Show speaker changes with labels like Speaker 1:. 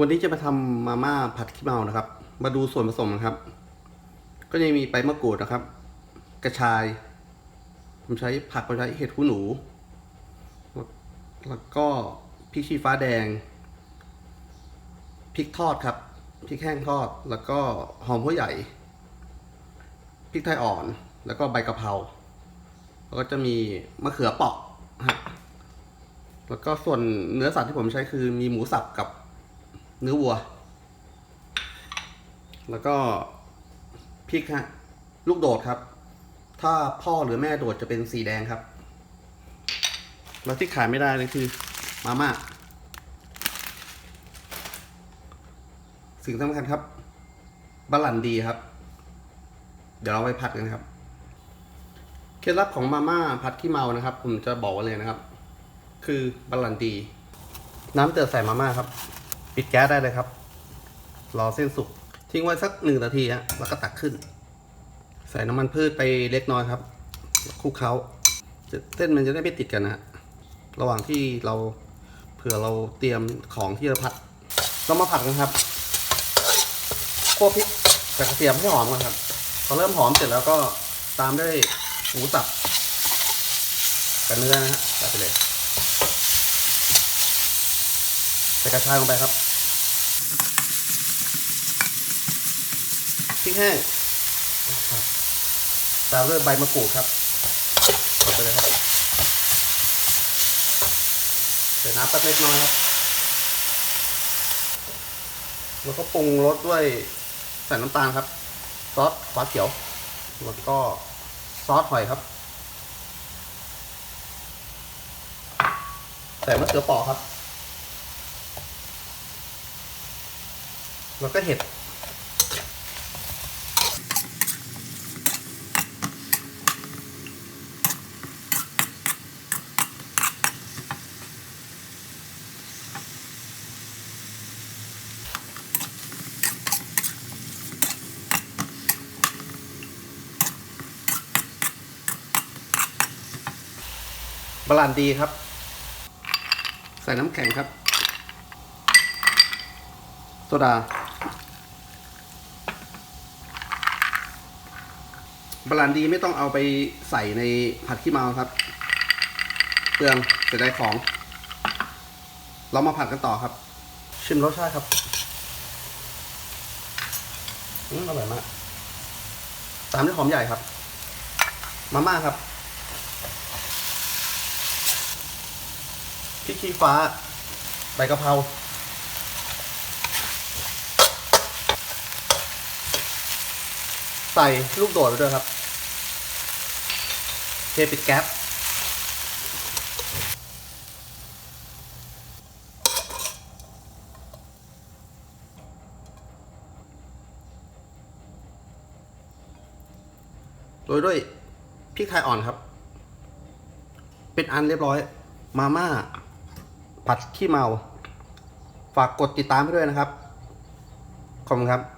Speaker 1: วันนี้จะมาทำมาม่าผัดขี้เมานะครับ มาดูส่วนผสมนะครับ ก็จะมีใบมะกรูดนะครับ กระชาย ผมใช้ผักผมใช้เห็ดหูหนู แล้วก็พริกชี้ฟ้าแดง พริกทอดครับ พริกแห้งทอด แล้วก็หอมหัวใหญ่ พริกไทยอ่อน แล้วก็ใบกะเพรา แล้วก็จะมีมะเขือเปราะฮะ แล้วก็ส่วนเนื้อสัตว์ที่ผมใช้คือมีหมูสับกับ เนื้อวัว แล้วก็พริกฮะลูกโดดครับ ถ้าพ่อหรือแม่โดดจะเป็นสีแดงครับ แล้วที่ขายไม่ได้เลยคือ มาม่าสิ่งสำคัญครับบาลันดีครับ เดี๋ยวเราไปผัดกันครับ เคล็ดลับของมาม่าผัดขี้เมานะครับ ผมจะบอกไว้เลยนะครับ คือบาลันดี น้ำเดือดใส่มาม่าครับ ปิดแก๊สได้เลยครับ รอเส้นสุก ทิ้งไว้สักหนึ่งนาทีฮะแล้วก็ตักขึ้น ใส่น้ำมันพืชไปเล็กน้อยครับคลุกเคล้าเส้นมันจะได้ไม่ติดกันนะฮะระหว่างที่เราเผื่อเราเตรียมของที่จะผัดเรามาผัดกันครับคั่วพริกกับกระเทียมให้หอมก่อนครับพอเริ่มหอมเสร็จแล้วก็ตามด้วยหมูสับกับเนื้อนะฮะใส่ไปเลยใส่กระชายลงไปครับ ริกแห้งครับตามด้วยใบมะกรูดครับใส่ไปเลยครับใส่น้ำแป๊บเล็กน้อยครับแล้วก็ปรุงรสด้วยใส่น้ำตาลครับ ซอสฟ้าเขียว แล้วก็ซอสหอยครับ ใส่มะเขือเปราะครับ แล้วก็เห็ด บาลานดีครับ ใส่น้ำแข็งครับ โซดาบาลานดีไม่ต้องเอาไปใส่ในผัดขี้เมาครับเปลืองเสียดายของ เรามาผัดกันต่อครับ ชิมรสชาติครับอืมอร่อยมากตามด้วยหอมใหญ่ครับ มาม่าครับ พริกชี้ฟ้า ใบกะเพราใส่ลูกโดดไปด้วยครับ เทปิดแก๊สโรยด้วยพริกไทยอ่อนครับ เป็นอันเรียบร้อย มาม่า ผัดขี้เมา ฝากกดติดตามให้ด้วยนะครับ ขอบคุณครับ